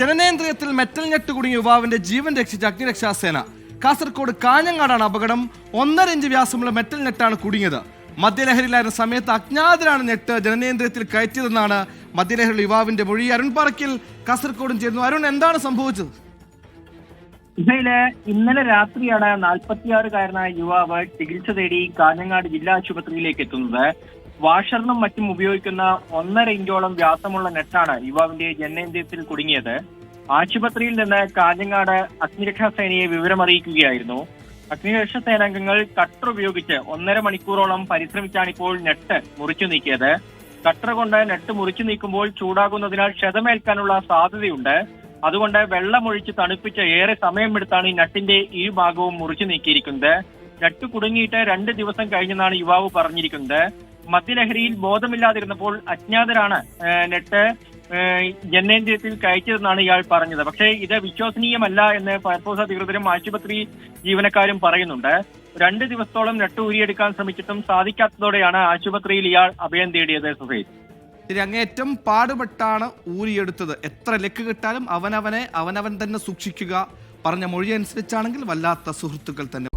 ജനനേന്ദ്രിയത്തിൽ metal ഞെട്ട് കുടുങ്ങിയ യുവാവിന്റെ ജീവൻ രക്ഷിച്ച അഗ്നിരക്ഷാസേന. കാസർഗോഡ് കാഞ്ഞങ്ങാടാണ് അപകടം. ഒന്നര ഇഞ്ച് വ്യാസമുള്ള മെറ്റൽ നെറ്റാണ് കുടുങ്ങിയത്. മദ്യലഹരിയിലായിരുന്ന സമയത്ത് അജ്ഞാതരാണ് നെട്ട് ജനനേന്ദ്രിയത്തിൽ കയറ്റിയതെന്നാണ് മദ്യലഹരി യുവാവിന്റെ മൊഴി. അരുൺ പറക്കിൽ കാസർഗോഡും ചേർന്നു അരുൺ എന്താണ് സംഭവിച്ചത്? ഇതിൽ ഇന്നലെ രാത്രിയാണ് നാൽപ്പത്തിയാറുകാരനായ യുവാവ് ചികിത്സ തേടി കാഞ്ഞങ്ങാട് ജില്ലാ ആശുപത്രിയിലേക്ക് എത്തുന്നത്. വാഷറിനും മറ്റും ഉപയോഗിക്കുന്ന ഒന്നര ഇഞ്ചോളം വ്യാസമുള്ള നെറ്റാണ് യുവാവിന്റെ ജനനേന്ദ്രിയത്തിൽ കുടുങ്ങിയത്. ആശുപത്രിയിൽ നിന്ന് കാഞ്ഞങ്ങാട് അഗ്നിരക്ഷാ സേനയെ വിവരമറിയിക്കുകയായിരുന്നു. അഗ്നിരക്ഷാ സേനാംഗങ്ങൾ കട്ടർ ഉപയോഗിച്ച് ഒന്നര മണിക്കൂറോളം പരിശ്രമിച്ചാണ് ഇപ്പോൾ നെട്ട് മുറിച്ചു നീക്കിയത്. കട്ടർ കൊണ്ട് നെട്ട് മുറിച്ചു നീക്കുമ്പോൾ ചൂടാകുന്നതിനാൽ ക്ഷതമേൽക്കാനുള്ള സാധ്യതയുണ്ട്. അതുകൊണ്ട് വെള്ളമൊഴിച്ച് തണുപ്പിച്ച് ഏറെ സമയമെടുത്താണ് ഈ നട്ടിന്റെ ഈ ഭാഗവും മുറിച്ചു നീക്കിയിരിക്കുന്നത്. നട്ട് കുടുങ്ങിയിട്ട് രണ്ട് ദിവസം കഴിഞ്ഞെന്നാണ് യുവാവ് പറഞ്ഞിരിക്കുന്നത്. മദ്യലഹരിയിൽ ബോധമില്ലാതിരുന്നപ്പോൾ അജ്ഞാതരാണ് നെട്ട് ജനേന്ദ്രിയത്തിൽ കയറ്റിയതെന്നാണ് ഇയാൾ പറഞ്ഞത്. പക്ഷേ ഇത് വിശ്വസനീയമല്ല എന്ന് ഫയർഫോഴ്സ് അധികൃതരും ആശുപത്രി ജീവനക്കാരും പറയുന്നുണ്ട്. രണ്ട് ദിവസത്തോളം നെട്ട് ഊരിയെടുക്കാൻ ശ്രമിച്ചിട്ടും സാധിക്കാത്തതോടെയാണ് ആശുപത്രിയിൽ ഇയാൾ അഭയം തേടിയത് സുഹൈദ് ശരി അങ്ങേറ്റം പാടുപെട്ടാണ് ഊരിയെടുത്തത്. എത്ര ലക്ക് കിട്ടാലും അവനവനെ അവനവൻ തന്നെ സൂക്ഷിക്കുക പറഞ്ഞ മൊഴി അനുസരിച്ചാണെങ്കിൽ വല്ലാത്ത സുഹൃത്തുക്കൾ തന്നെ.